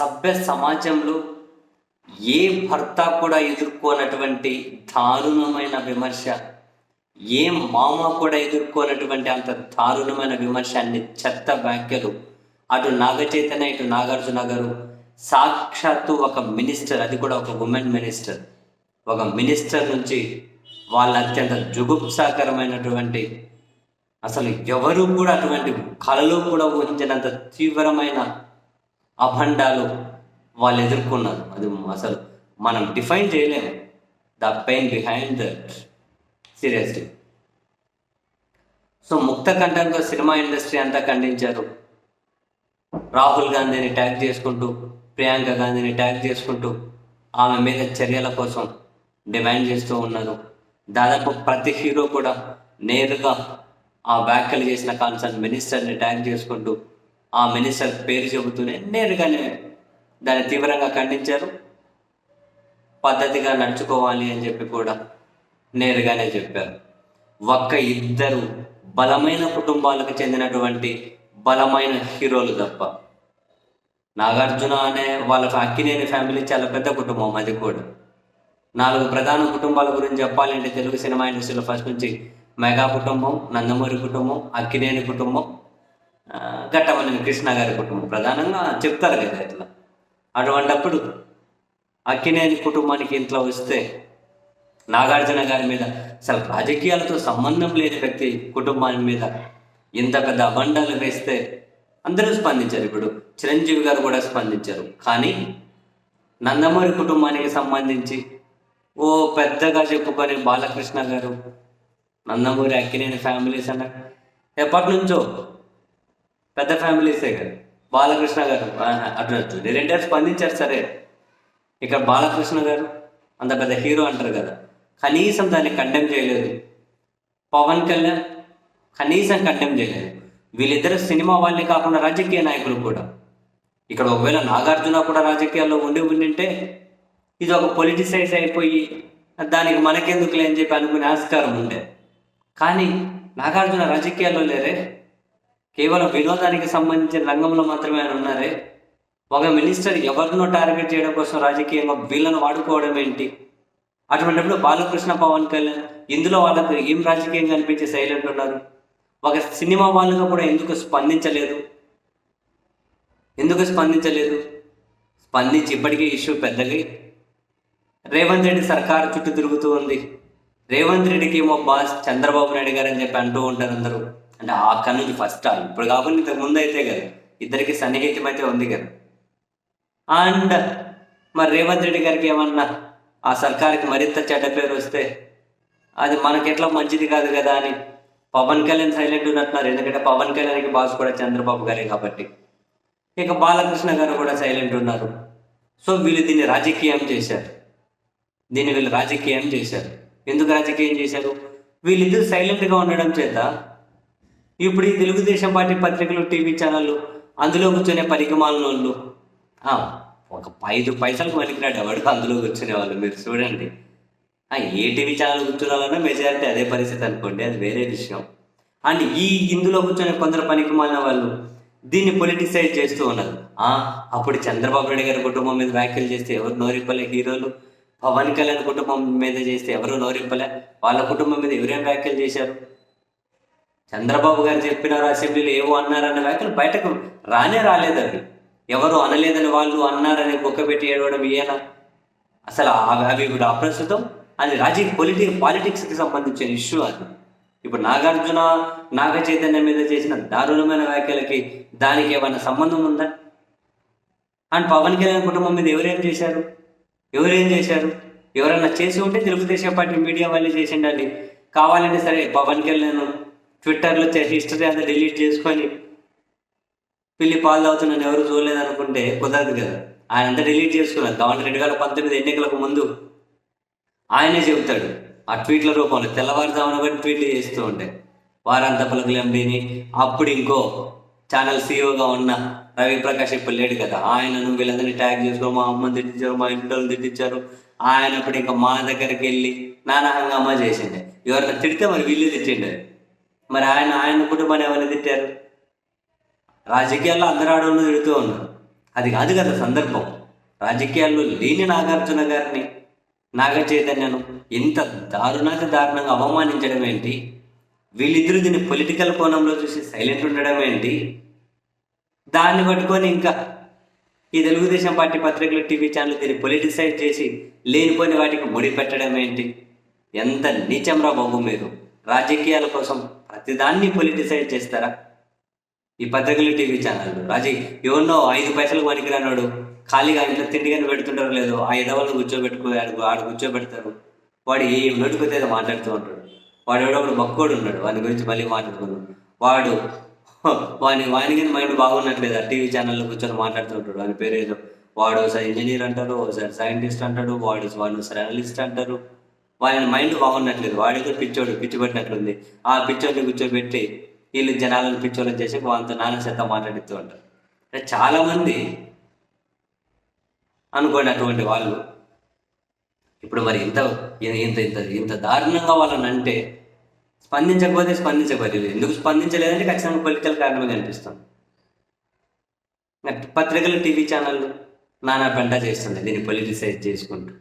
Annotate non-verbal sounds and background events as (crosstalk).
సభ్య సమాజంలో ఏ భర్త కూడా ఎదుర్కోనటువంటి దారుణమైన విమర్శ ఏ మామ కూడా ఎదుర్కోనటువంటి అంత దారుణమైన విమర్శ అన్ని చెత్త వ్యాఖ్యలు అటు నాగచైతన్య ఇటు నాగార్జున గారు. సాక్షాత్తు ఒక మినిస్టర్ అది కూడా ఒక ఉమెన్ మినిస్టర్. ఒక మినిస్టర్ నుంచి వాళ్ళ అత్యంత జుగుప్సాకరమైనటువంటి అసలు ఎవరు కూడా అటువంటి కళలో కూడా ఊహించినంత తీవ్రమైన అభండాలు వాళ్ళు ఎదుర్కొన్నారు. అది అసలు మనం డిఫైన్ చేయలేము the pain behind that seriously so ముక్త కంఠంతో సినిమా ఇండస్ట్రీ అంతా ఖండించారు. రాహుల్ గాంధీని ట్యాగ్ చేసుకుంటూ ప్రియాంక గాంధీని ట్యాగ్ చేసుకుంటూ ఆమె మీద చర్యల కోసం డిమాండ్ చేస్తూ ఉన్నారు. దాదాపు ప్రతి హీరో కూడా నేరుగా ఆ వ్యాఖ్యలు చేసిన కాన్సర్న్ మినిస్టర్ని ట్యాగ్ చేసుకుంటూ ఆ మినిస్టర్ పేరు చెబుతూనే నేరుగానే దాన్ని తీవ్రంగా ఖండించారు. పద్ధతిగా నడుచుకోవాలి అని చెప్పి కూడా నేరుగానే చెప్పారు. ఒక్క ఇద్దరు బలమైన కుటుంబాలకు చెందినటువంటి బలమైన హీరోలు తప్ప. నాగార్జున అనే వాళ్ళ అక్కినేని ఫ్యామిలీ చాలా పెద్ద కుటుంబం అది కూడా. నాలుగు ప్రధాన కుటుంబాల గురించి చెప్పాలంటే తెలుగు సినిమా ఇండస్ట్రీలో ఫస్ట్ నుంచి మెగా కుటుంబం నందమూరి కుటుంబం అక్కినేని కుటుంబం ఆ, కృష్ణ గారి కుటుంబం. ప్రధానంగా చెప్తారు కదా ఇట్లా. అటువంటప్పుడు అక్కినేని కుటుంబానికి ఇంట్లో వస్తే నాగార్జున గారి మీద అసలు రాజకీయాలతో సంబంధం లేని వ్యక్తి కుటుంబాన్ని మీద ఇంత పెద్ద అబండాలు వేస్తే అందరూ స్పందించారు. ఇప్పుడు చిరంజీవి గారు కూడా స్పందించారు. కానీ నందమూరి కుటుంబానికి సంబంధించి ఓ పెద్దగా చెప్పుకొని బాలకృష్ణ గారు నందమూరి అక్కినేని ఫ్యామిలీస్ అన్న ఎప్పటి నుంచో పెద్ద ఫ్యామిలీసే కదా. బాలకృష్ణ గారు అడ్రస్. అటు రెండేళ్ళు స్పందించారు సరే. ఇక్కడ బాలకృష్ణ గారు అంత పెద్ద హీరో అంటారు కదా. కనీసం దాన్ని కండెమ్ చేయలేదు. పవన్ కళ్యాణ్ కనీసం కండెమ్ చేయలేదు. వీళ్ళిద్దరు సినిమా వాళ్ళే కాకుండా రాజకీయ నాయకులు కూడా. ఇక్కడ ఒకవేళ నాగార్జున కూడా రాజకీయాల్లో ఉండి ఉండింటే ఇది ఒక పొలిటిసైజ్ అయిపోయి దానికి మనకెందుకులే అని చెప్పి అనుకునే ఆస్కారం ఉండే. కానీ నాగార్జున రాజకీయాల్లో లేరే. కేవలం వినోదానికి సంబంధించిన రంగంలో మాత్రమే ఆయన ఉన్నారే? ఒక మినిస్టర్ ఎవరినో టార్గెట్ చేయడం కోసం రాజకీయంగా వీళ్ళను వాడుకోవడం ఏంటి? అటువంటిప్పుడు బాలకృష్ణ పవన్ కళ్యాణ్ ఇందులో వాళ్ళకు ఏం రాజకీయంగా అనిపించి సైలెంట్ ఉన్నారు ఒక సినిమా వాళ్ళుగా కూడా ఎందుకు స్పందించలేదు? ఎందుకు స్పందించలేదు? స్పందించి ఇప్పటికే ఇష్యూ పెద్దగా రేవంత్ రెడ్డి సర్కారు చుట్టూ తిరుగుతూ ఉంది. రేవంత్ రెడ్డికి ఏమో బాస్ చంద్రబాబు నాయుడు గారు అని చెప్పి అంటూ ఉంటారు అందరూ. అంటే ఆ నుంచి ఫస్ట్ ఇప్పుడు కాకుండా ఇంతకు ముందు అయితే కదా. ఇద్దరికి సన్నిహితం అయితే ఉంది కదా. అండ్ మరి రేవంత్ రెడ్డి గారికి ఏమన్నా ఆ సర్కార్కి మరింత చెడ్డ పేరు వస్తే అది మనకి ఎట్లా మంచిది కాదు కదా అని పవన్ కళ్యాణ్ సైలెంట్ ఉన్నట్టున్నారు. ఎందుకంటే పవన్ కళ్యాణ్కి బాస్ కూడా చంద్రబాబు గారే కాబట్టి. ఇక బాలకృష్ణ గారు కూడా సైలెంట్ ఉన్నారు. సో వీళ్ళు దీన్ని రాజకీయం చేశారు. దీన్ని వీళ్ళు రాజకీయం చేశారు. ఎందుకు రాజకీయం చేశారు? వీళ్ళిద్దరు సైలెంట్గా ఉండడం చేత ఇప్పుడు ఈ తెలుగుదేశం పార్టీ పత్రికలు టీవీ ఛానళ్ళు అందులో కూర్చునే పరిగమాలను వాళ్ళు ఒక ఐదు పైసలకు పనికిరాడు ఎవరికి అందులో కూర్చునే వాళ్ళు మీరు చూడండి. ఏ టీవీ ఛానల్ కూర్చున్నాలన్నా మెజారిటీ అదే పరిస్థితి అనుకోండి అది వేరే విషయం. అండ్ ఈ ఇందులో కూర్చొని కొందరు పనికి మాలిన వాళ్ళు దీన్ని పొలిటిసైజ్ చేస్తూ ఉన్నారు. అప్పుడు చంద్రబాబు నాయుడు గారి కుటుంబం మీద వ్యాఖ్యలు చేస్తే ఎవరు నోరిప్పలే హీరోలు? పవన్ కళ్యాణ్ కుటుంబం మీద చేస్తే ఎవరు నోరిప్పలే? వాళ్ళ కుటుంబం మీద ఎవరేం వ్యాఖ్యలు చేశారు? చంద్రబాబు గారు చెప్పినారు అసెంబ్లీలో ఏవో అన్నారన్న వ్యాఖ్యలు బయటకు రానే రాలేదు అవి ఎవరు అనలేదని వాళ్ళు అన్నారని బొక్క పెట్టి ఏడవడం ఈయన అసలు అవి అవి అప్రస్తుతం? అది రాజీ పొలిటి పాలిటిక్స్కి సంబంధించిన ఇష్యూ అది. ఇప్పుడు నాగార్జున నాగ చైతన్య మీద చేసిన దారుణమైన వ్యాఖ్యలకి దానికి ఏమైనా సంబంధం ఉందా? అండ్ పవన్ కళ్యాణ్ కుటుంబం మీద ఎవరేం చేశారు? ఎవరేం చేశారు? ఎవరన్నా చేసి ఉంటే తెలుగుదేశం పార్టీ మీడియా వాళ్ళు చేసిండాలి కావాలంటే సరే పవన్ కళ్యాణ్ ట్విట్టర్లో హిస్టరీ అంతా డిలీట్ చేసుకొని పిల్లి పాలు తాగుతున్నాను ఎవరు చూడలేదు అనుకుంటే కుదరదు కదా. ఆయన అంతా డిలీట్ చేసుకున్నారు కావాలి రెండు వేల పంతొమ్మిది ఎన్నికలకు ముందు ఆయనే చెబుతాడు. ఆ ట్వీట్ల రూపంలో తెల్లవారుజామున కూడా ట్వీట్లు చేస్తూ ఉంటాయి వారాంత పలుకులు ఎంపీని అప్పుడు ఇంకో ఛానల్ సీఈఓగా ఉన్న రవి ప్రకాష్ ఇప్పుడు లేడు కదా. ఆయనను వీళ్ళందరినీ ట్యాగ్ చేసుకో మా అమ్మని తిట్టించారు మా ఇంట్లో వాళ్ళని తిట్టించారు. ఆయన ఇప్పుడు ఇంకా మా దగ్గరికి వెళ్ళి నానా హంగామా చేసిండే. ఎవరైనా తిడితే మరి వీళ్ళు తిట్టిండే. మరి ఆయన ఆయన కుటుంబాన్ని ఎవరిని తిట్టారు? రాజకీయాల్లో అందరు ఆడవాళ్ళు తిడుతూ ఉన్నారు. అది కాదు కదా సందర్భం. రాజకీయాల్లో లేని నాగార్జున గారిని నాగ చైతన్యను ఇంత దారుణాతి దారుణంగా అవమానించడం ఏంటి? వీళ్ళిద్దరూ దీన్ని పొలిటికల్ కోణంలో చూసి సైలెంట్ ఉండడం ఏంటి? దాన్ని పట్టుకొని ఇంకా ఈ తెలుగుదేశం పార్టీ పత్రికలు టీవీ ఛానల్ దీన్ని పొలిటిసైజ్ చేసి లేనిపోని వాటికి ముడి పెట్టడం ఏంటి? ఎంత నీచంరా బాబు మీరు. రాజకీయాల కోసం ప్రతిదాన్ని పొలిటిసైడ్ చేస్తారా? ఈ పత్రికలు టీవీ ఛానళ్ళు. రాజీ ఎవరినో ఐదు పైసలు పనికిరానాడు ఖాళీగా ఇంట్లో కానీ పెడుతుంటారు లేదు. ఆ ఎదవాళ్ళని కూర్చోబెట్టుకో ఆడు ఆడు కూర్చోబెడతారు. వాడు ఏం నోటికొతే మాట్లాడుతూ ఉంటాడు. వాడు ఎవడొకడు మక్కోడు ఉన్నాడు. వాని గురించి మళ్ళీ మాట్లాడుకున్నాడు వాడు (laughs) వాని వాని కానీ మైండ్ బాగున్నట్లేదు. ఆ టీవీ ఛానల్లో కూర్చొని మాట్లాడుతుంటాడు వాని పేరు ఏదో వాడు ఒకసారి ఇంజనీర్ అంటారు ఒకసారి సైంటిస్ట్ అంటాడు వాడు వాడు ఒకసారి అనలిస్ట్ అంటారు. వాళ్ళ మైండ్ బాగున్నట్లేదు. వాడితో పిచ్చోడు పిచ్చిపెట్టినట్లుంది ఆ పిచ్చోడిని కూర్చోబెట్టి వీళ్ళు జనాలను పిచ్చోళ్ళని చేసి వాళ్ళతో నాన్న శాతం మాట్లాడుతూ ఉంటారు అంటే. చాలామంది అనుకోండి అటువంటి వాళ్ళు ఇప్పుడు మరి ఇంత ఇంత ఇంత ఇంత దారుణంగా వాళ్ళని అంటే స్పందించకపోతే స్పందించకపోతే ఎందుకు స్పందించలేదంటే ఖచ్చితంగా పొలిటికల్ కారణమే కనిపిస్తుంది. పత్రికలు టీవీ ఛానళ్ళు నానా పెంట చేస్తుంది దీన్ని పొలిటిసైజ్ చేసుకుంటూ.